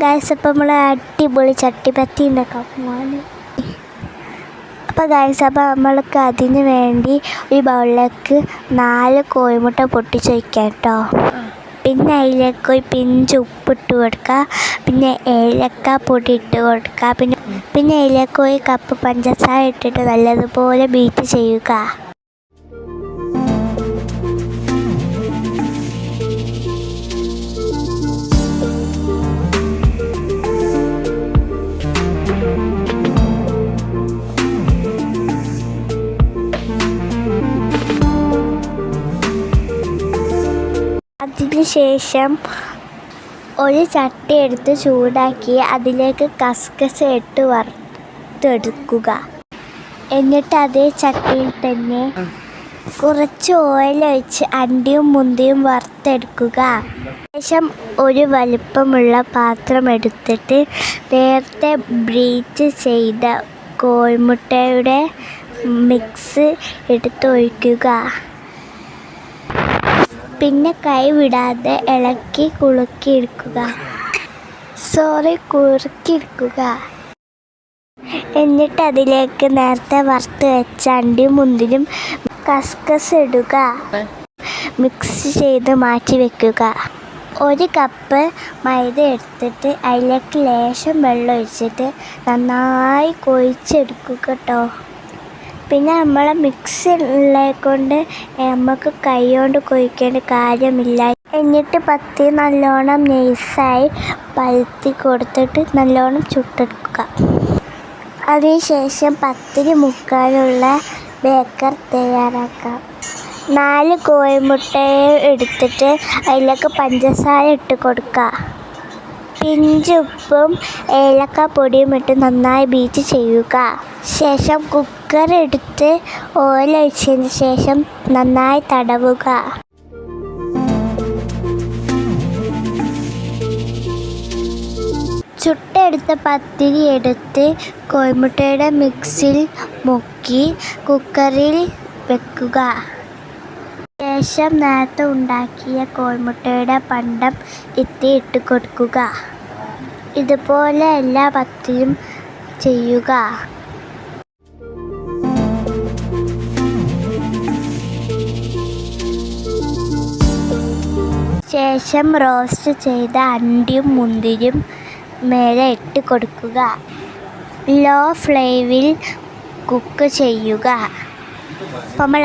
Guys അപ്പം നമ്മൾ അടിപൊളി ചട്ടിപ്പത്തി ഉണ്ടാക്കാൻ അപ്പോൾ ഗൈസ് അപ്പോൾ നമ്മൾക്ക് അതിന് വേണ്ടി ഒരു ബൗളിലേക്ക് നാല് കോഴിമുട്ട പൊട്ടിച്ച് വയ്ക്കാം കേട്ടോ പിന്നെ അതിലേക്ക് ഒരു പിഞ്ച് ഉപ്പിട്ട് കൊടുക്കുക പിന്നെ ഏലക്ക പൊടി ഇട്ട് കൊടുക്കുക പിന്നെ പിന്നെ അതിലേക്ക് ഒരു കപ്പ് പഞ്ചസാര ഇട്ടിട്ട് നല്ലതുപോലെ ബീറ്റ് ചെയ്യുക. അതിന് ശേഷം ഒരു ചട്ടി എടുത്ത് ചൂടാക്കി അതിലേക്ക് കസ്കസ് ഇട്ട് വറുത്തെടുക്കുക. എന്നിട്ട് അതേ ചട്ടിയിൽ തന്നെ കുറച്ച് ഓയിൽ ഒഴിച്ച് അണ്ടിയും മുന്തിയും വറുത്തെടുക്കുക. ശേഷം ഒരു വലിപ്പമുള്ള പാത്രം എടുത്തിട്ട് നേരത്തെ ബ്രീച്ച് ചെയ്ത കോഴിമുട്ടയുടെ മിക്സ് എടുത്ത് ഒഴിക്കുക പിന്നെ കൈ വിടാതെ ഇളക്കി കുളുക്കിയെടുക്കുക സോറി കുറുക്കിയെടുക്കുക എന്നിട്ട് അതിലേക്ക് നേരത്തെ വറുത്ത് വെച്ച അണ്ടിയും മുന്തിലും കസ്കസ് ഇടുക മിക്സ് ചെയ്ത് മാറ്റി വെക്കുക. ഒരു കപ്പ് മൈദ എടുത്തിട്ട് അതിലേക്ക് ലേശം വെള്ളം ഒഴിച്ചിട്ട് നന്നായി കൊഴിച്ചെടുക്കുക കേട്ടോ. പിന്നെ നമ്മൾ മിക്സി ഉള്ളതുകൊണ്ട് നമുക്ക് കൈ കൊണ്ട് കൊഴിക്കേണ്ട കാര്യമില്ല. എന്നിട്ട് പത്തി നല്ലോണം നൈസായി പരുത്തി കൊടുത്തിട്ട് നല്ലോണം ചുട്ടെടുക്കുക. അതിനുശേഷം പത്തിരി മുക്കാലുള്ള ബേക്കർ തയ്യാറാക്കാം. നാല് കോഴിമുട്ടയെ എടുത്തിട്ട് അതിലേക്ക് പഞ്ചസാര ഇട്ട് കൊടുക്കുക. പിഞ്ച് ഉപ്പും ഏലക്ക പൊടിയും ഇട്ട് നന്നായി ബീറ്റ് ചെയ്യുക. ശേഷം കുക്കർ എടുത്ത് ഓയിൽ ശേഷം നന്നായി തടവുക. ചുട്ടെടുത്ത പത്തിരി എടുത്ത് കോഴിമുട്ടയുടെ മിക്സിൽ മുക്കി കുക്കറിൽ വെക്കുക. ശേഷം നേരത്തെ ഉണ്ടാക്കിയ കോഴിമുട്ടയുടെ പണ്ടം എത്തി ഇട്ട് കൊടുക്കുക. ഇതുപോലെ എല്ലാ പത്തിയും ചെയ്യുക. ശേഷം റോസ്റ്റ് ചെയ്ത അണ്ടിയും മുന്തിരിയും മേലെ ഇട്ട് കൊടുക്കുക. ലോ ഫ്ലെയിമിൽ കുക്ക് ചെയ്യുക. നമ്മൾ